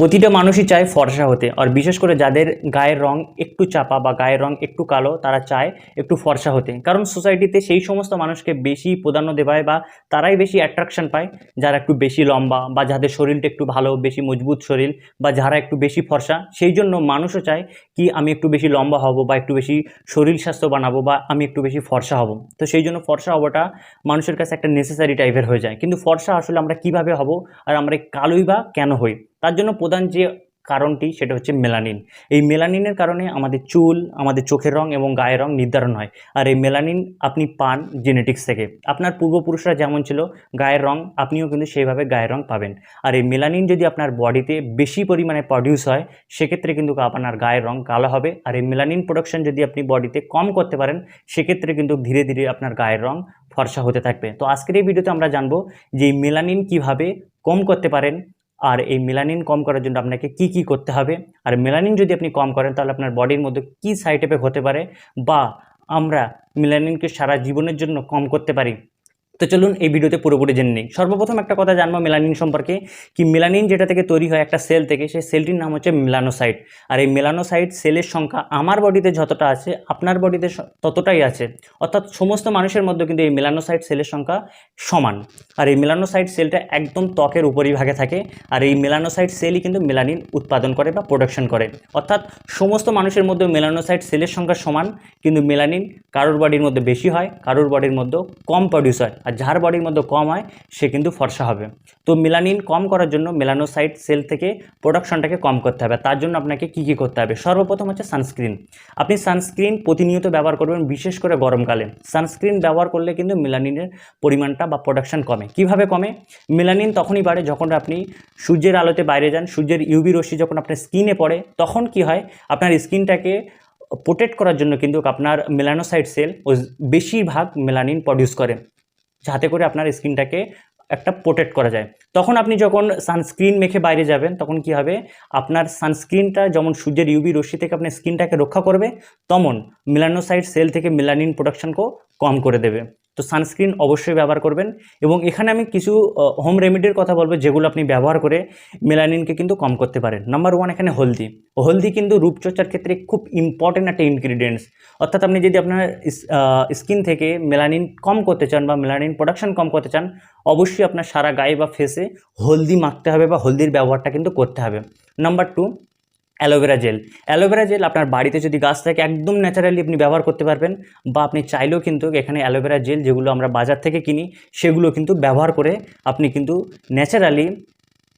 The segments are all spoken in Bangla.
প্রতিটা মানুষই চায় ফর্সা হতে। আর বিশেষ করে যাদের গায়ের রং একটু চাপা বা গায়ের রং একটু কালো, তারা চায় একটু ফর্সা হতে। কারণ সোসাইটিতে সেই সমস্ত মানুষকে বেশি প্রাধান্য দেওয়ায় বা তারাই বেশি অ্যাট্রাকশন পায়, যারা একটু বেশি লম্বা বা যাদের শরীরটা একটু ভালো, বেশি মজবুত শরীর বা যারা একটু বেশি ফর্সা, সেই জন্য মানুষও চায় কি আমি একটু বেশি লম্বা হব বা একটু বেশি শরীর স্বাস্থ্য বানাবো বা আমি একটু বেশি ফর্সা হব। তো সেই জন্য ফর্সা হওয়াটা মানুষের কাছে একটা নেসেসারি টাইপের হয়ে যায়। কিন্তু ফর্সা আসলে আমরা কীভাবে হব আর আমরা কালোই বা কেন হই? তার জন্য প্রধান যে কারণটি সেটা হচ্ছে মেলানিন। এই মেলানিনের কারণে আমাদের চুল, আমাদের চোখের রং এবং গায়ের রং নির্ধারণ হয়। আর এই মেলানিন আপনি পান জেনেটিক্স থেকে। আপনার পূর্বপুরুষরা যেমন ছিল, গায়ের রং আপনিও কিন্তু সেইভাবে গায়ের রং পাবেন। আর এই মেলানিন যদি আপনার বডিতে বেশি পরিমাণে প্রডিউস হয়, সেক্ষেত্রে কিন্তু আপনার গায়ের রং কালো হবে। আর এই মেলানিন প্রোডাকশন যদি আপনি বডিতে কম করতে পারেন, সেক্ষেত্রে কিন্তু ধীরে ধীরে আপনার গায়ের রং ফর্সা হতে থাকবে। তো আজকের এই ভিডিওতে আমরা জানব যে এই মেলানিন কীভাবে কম করতে পারেন আর এই মেলানিন কম করার জন্য আপনাকে কি কি করতে হবে? আর মেলানিন যদি আপনি কম করেন, তাহলে আপনার বডির মধ্যে কি সাইড এফেক্ট হতে পারে? বা আমরা মেলানিনকে সারা জীবনের জন্য কম করতে পারি? তো চলুন এই ভিডিওতে পুরোপুরি জেনে নিই। সর্বপ্রথম একটা কথা জানব মেলানিন সম্পর্কে, কি মেলানিন যেটা থেকে তৈরি হয় একটা সেল থেকে, সেই সেলটির নাম হচ্ছে মেলানোসাইট। আর এই মেলানোসাইট সেলের সংখ্যা আমার বডিতে যতটা আছে, আপনার বডিতে ততটাই আছে। অর্থাৎ সমস্ত মানুষের মধ্যে কিন্তু এই মেলানোসাইট সেলের সংখ্যা সমান। আর এই মেলানোসাইট সেলটা একদম ত্বকের উপরিভাগে থাকে। আর এই মেলানোসাইট সেলই কিন্তু মেলানিন উৎপাদন করে বা প্রোডাকশন করে। অর্থাৎ সমস্ত মানুষের মধ্যে মেলানোসাইট সেলের সংখ্যা সমান, কিন্তু মেলানিন কারোর বডির মধ্যে বেশি হয়, কারোর বডির মধ্যে কম প্রডিউস হয়। আর যার বডির মধ্যে কম হয়, সে কিন্তু ফর্সা হবে। তো মেলানিন কম করার জন্য মেলানোসাইট সেল থেকে প্রোডাকশনটাকে কম করতে হবে। তার জন্য আপনাকে কী কী করতে হবে? সর্বপ্রথম হচ্ছে সানস্ক্রিন আপনি সানস্ক্রিন প্রতিনিয়ত ব্যবহার করবেন, বিশেষ করে গরমকালে। সানস্ক্রিন ব্যবহার করলে কিন্তু মেলানিনের পরিমাণটা বা প্রোডাকশন কমে। কীভাবে কমে? মেলানিন তখনই বাড়ে যখন আপনি সূর্যের আলোতে বাইরে যান। সূর্যের ইউবি রশ্মি যখন আপনার স্কিনে পড়ে, তখন কি হয়? আপনার স্কিনটাকে প্রোটেক্ট করার জন্য কিন্তু আপনার মেলানোসাইট সেল বেশিরভাগ মেলানিন প্রডিউস করে। যাতে করে আপনার স্কিনটাকে একটা প্রোটেক্ট করা যায়। তখন আপনি যখন সানস্ক্রিন মেখে বাইরে যাবেন, তখন কি হবে? আপনার সানস্ক্রিনটা যেমন সূর্যের ইউবি রশ্মি থেকে আপনার স্কিনটাকে রক্ষা করবে, তেমন মিলানোসাইড সেল থেকে মিলানিন প্রোডাকশনকেও কম করে দেবে। তো সানস্ক্রিন অবশ্যই ব্যবহার করবেন এবং এখানে আমি কিছু হোম রেমেডির কথা বলব যেগুলো আপনি ব্যবহার করে মেলানিনকে কিন্তু কম করতে পারেন। নাম্বার ওয়ান এখানে হলদি। হলদি কিন্তু রূপচর্চার ক্ষেত্রে খুব ইম্পর্টেন্ট একটা ইনগ্রিডিয়েন্টস অর্থাৎ আপনি যদি আপনার স্কিন থেকে মেলানিন কম করতে চান বা মেলানিন প্রোডাকশন কম করতে চান, অবশ্যই আপনার সারা গায়ে বা ফেসে হলদি মাখতে হবে বা হলদির ব্যবহারটা কিন্তু করতে হবে। Number two aloe vera gel. Aloe vera gel আপনার বাড়িতে যদি গাছ থাকে, একদম ন্যাচারালি আপনি ব্যবহার করতে পারবেন বা আপনি চাইলেও কিন্তু এখানে অ্যালোভেরা জেল যেগুলো আমরা বাজার থেকে কিনি, সেগুলো কিন্তু ব্যবহার করে আপনি কিন্তু ন্যাচারালি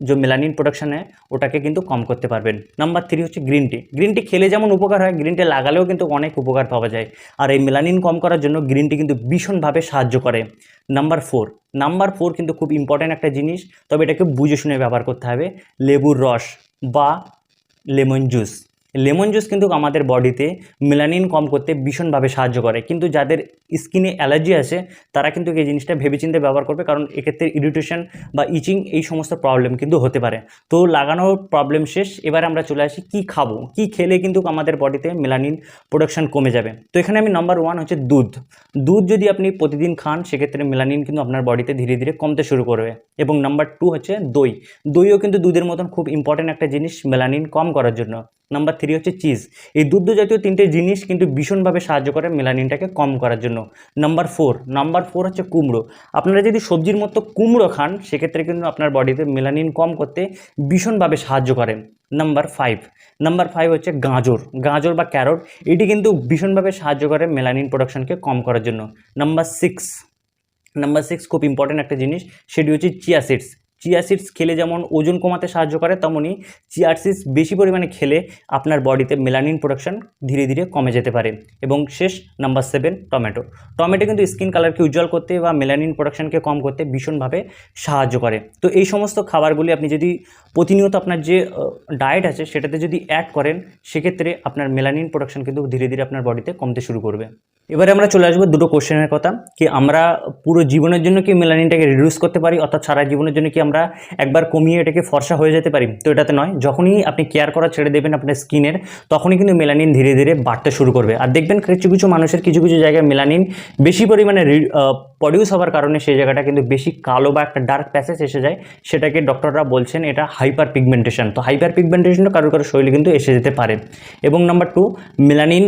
যে মেলানিন প্রোডাকশানে ওটাকে কিন্তু কম করতে পারবেন। নাম্বার থ্রি হচ্ছে গ্রিন টি। গ্রিন টি খেলে যেমন উপকার হয়, গ্রিন টি লাগালেও কিন্তু অনেক উপকার পাওয়া যায়। আর এই মেলানিন কম করার জন্য গ্রিন টি কিন্তু ভীষণভাবে সাহায্য করে। Number four. নাম্বার ফোর কিন্তু খুব ইম্পর্ট্যান্ট একটা জিনিস, তবে এটাকে বুঝে শুনে ব্যবহার করতে হবে। লেবুর রস বা লেমন জুস লেমন জুস কিন্তু আমাদের বডিতে মেলানিন কম করতে ভীষণভাবে সাহায্য করে। কিন্তু যাদের স্কিনে অ্যালার্জি আছে, তারা কিন্তু এই জিনিসটা ভেবেচিন্তে ব্যবহার করবে, কারণ এক্ষেত্রে ইরিটেশন বা ইচিং এই সমস্ত প্রবলেম কিন্তু হতে পারে। তো লাগানোর প্রবলেম শেষ, এবার আমরা চলে আসি কি খাব? কি খেলে কিন্তু আমাদের বডিতে মেলানিন প্রোডাকশন কমে যাবে? তো এখানে আমি নাম্বার ওয়ান হচ্ছে দুধ। দুধ যদি আপনি প্রতিদিন খান, সেক্ষেত্রে মেলানিন কিন্তু আপনার বডিতে ধীরে ধীরে কমতে শুরু করবে। এবং নাম্বার টু হচ্ছে দই। দইও কিন্তু দুধের মতন খুব ইম্পর্ট্যান্ট একটা জিনিস, মেলানিন কম করার জন্য। নাম্বার থ্রি হচ্ছে চিজ এই দুগ্ধ জাতীয় তিনটে জিনিস কিন্তু ভীষণভাবে সাহায্য করে মেলানিনটাকে কম করার জন্য। নাম্বার ফোর নাম্বার ফোর হচ্ছে কুমড়ো। আপনারা যদি সবজির মতো কুমড়ো খান, সেক্ষেত্রে কিন্তু আপনার বডিতে মেলানিন কম করতে ভীষণভাবে সাহায্য করে। নাম্বার ফাইভ নাম্বার ফাইভ হচ্ছে গাজর। গাজর বা ক্যারট, এটি কিন্তু ভীষণভাবে সাহায্য করে মেলানিন প্রোডাকশনকে কম করার জন্য। নাম্বার সিক্স নাম্বার সিক্স খুব ইম্পর্ট্যান্ট একটা জিনিস, সেটি হচ্ছে চিয়া সিডস চিয়া সিডস খেলে যেমন ওজন কমাতে সাহায্য করে তেমনই চিয়া সিডস বেশি পরিমাণে খেলে আপনার বডিতে মেলানিন প্রোডাকশন ধীরে ধীরে কমে যেতে পারে। এবং শেষ নাম্বার সেভেন টমেটো টমেটো কিন্তু স্কিন কালারকে উজ্জ্বল করতে বা মেলানিন প্রোডাকশনকে কম করতে ভীষণভাবে সাহায্য করে। তো এই সমস্ত খাবারগুলি আপনি যদি প্রতিনিয়ত আপনার যে ডায়েট আছে সেটাতে যদি অ্যাড করেন, সেক্ষেত্রে আপনার মেলানিন প্রোডাকশন কিন্তু ধীরে ধীরে আপনার বডিতে কমতে শুরু করবে। এবারে আমরা চলে আসব দুটো কোশ্চেনের কথা, কি আমরা পুরো জীবনের জন্য কি মেলানিনটাকে রিডিউস করতে পারি, অর্থাৎ সারা জীবনের জন্য কি আমরা একবার কমিয়ে এটাকে ফর্সা হয়ে যেতে পারি? তো এটাতে নয়, যখনই আপনি কেয়ার করা ছেড়ে দেবেন আপনার স্কিনের তখনই কিন্তু মেলানিন ধীরে ধীরে বাড়তে শুরু করবে। আর দেখবেন কিছু কিছু মানুষের কিছু কিছু জায়গায় মেলানিন বেশি পরিমাণে প্রডিউস হওয়ার কারণে সেই জায়গাটা কিন্তু বেশি কালো বা একটা ডার্ক প্যাসেজ এসে যায়, সেটাকে ডক্টররা বলছেন এটা হাইপার পিগমেন্টেশন তো হাইপার পিগমেন্টেশনটা কারোর কারও শরীরে কিন্তু এসে যেতে পারে। এবং নাম্বার টু মেলানিন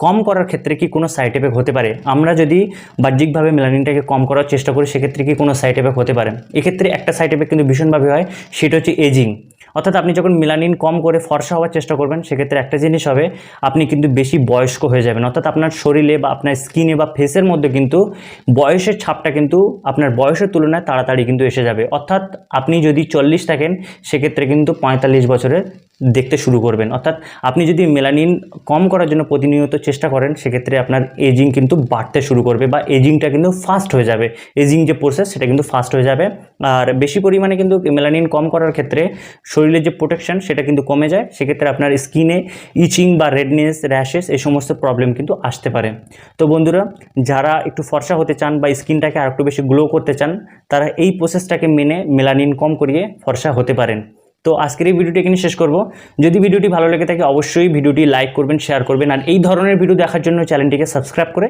কম করার ক্ষেত্রে কি কোনো সাইড এফেক্ট হতে পারে? আমরা যদি বাহ্যিকভাবে মেলানিনটাকে কম করার চেষ্টা করি, সেক্ষেত্রে কি কোনো সাইড এফেক্ট হতে পারে? এক্ষেত্রে একটা সাইড এফেক্ট কিন্তু ভীষণভাবে হয়, সেটা হচ্ছে এজিং অর্থাৎ আপনি যখন মেলানিন কম করে ফর্সা হওয়ার চেষ্টা করবেন, সেক্ষেত্রে একটা জিনিস হবে, আপনি কিন্তু বেশি বয়স্ক হয়ে যাবেন। অর্থাৎ আপনার শরীরে বা আপনার স্কিনে বা ফেসের মধ্যে কিন্তু বয়সের ছাপটা কিন্তু আপনার বয়সের তুলনায় তাড়াতাড়ি কিন্তু এসে যাবে। অর্থাৎ আপনি যদি চল্লিশ থাকেন, সেক্ষেত্রে কিন্তু পঁয়তাল্লিশ বছরের দেখতে শুরু করবেন। অর্থাৎ আপনি যদি মেলানিন কম করার জন্য প্রতিনিয়ত চেষ্টা করেন, সেক্ষেত্রে আপনার এজিং কিন্তু বাড়তে শুরু করবে বা এজিংটা কিন্তু ফাস্ট হয়ে যাবে। এজিং যে প্রসেস সেটা কিন্তু ফাস্ট হয়ে যাবে। আর বেশি পরিমাণে কিন্তু মেলানিন কম করার ক্ষেত্রে শরীরের যে প্রোটেকশন সেটা কিন্তু কমে যায়। সেক্ষেত্রে আপনার স্কিনে ইচিং বা রেডনেস র্যাশেস এই সমস্ত প্রবলেম কিন্তু আসতে পারে। তো বন্ধুরা, যারা একটু ফর্সা হতে চান বা স্কিনটাকে আর একটু বেশি গ্লো করতে চান, তারা এই প্রসেসটাকে মেনে মেলানিন কম করিয়ে ফর্সা হতে পারেন। তো আজকের এই ভিডিওটি এখানে শেষ করব। যদি ভিডিওটি ভালো লেগে থাকে, অবশ্যই ভিডিওটি লাইক করবেন, শেয়ার করবেন, আর এই ধরনের ভিডিও দেখার জন্য চ্যানেলটিকে সাবস্ক্রাইব করে